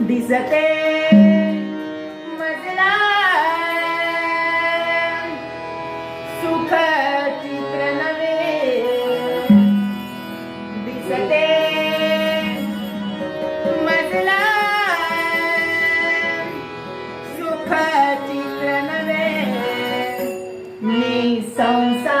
दिसते. मजला सुख चित्र दिसते. मजला सुख चित्र नवे संसार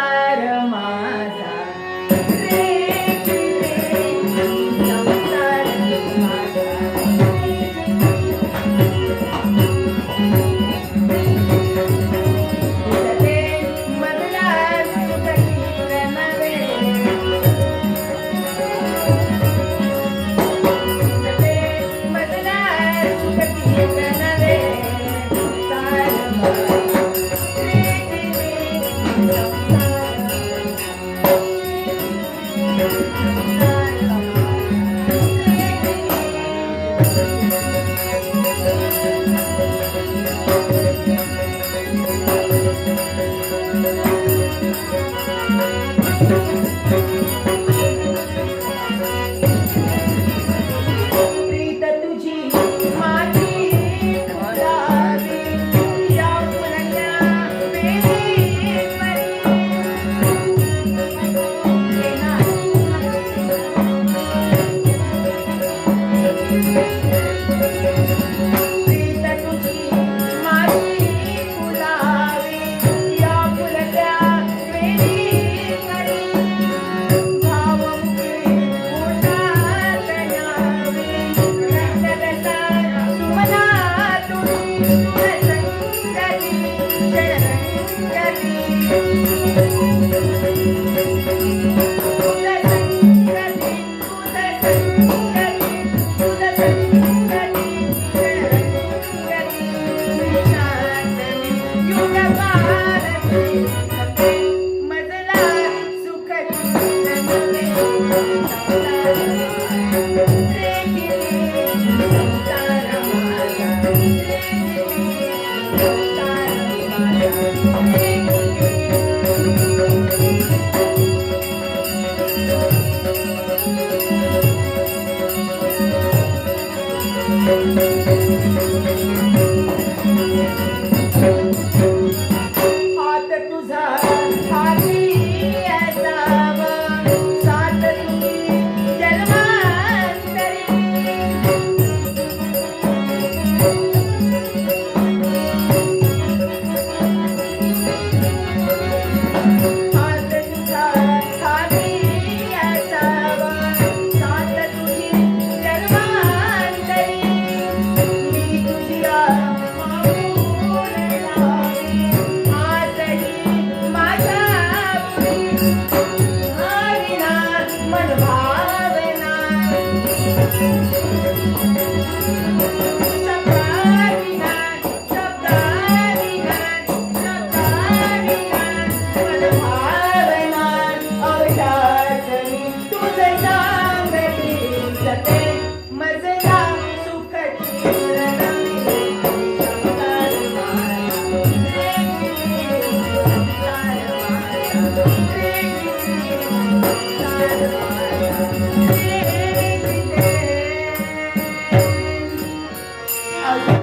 Müzik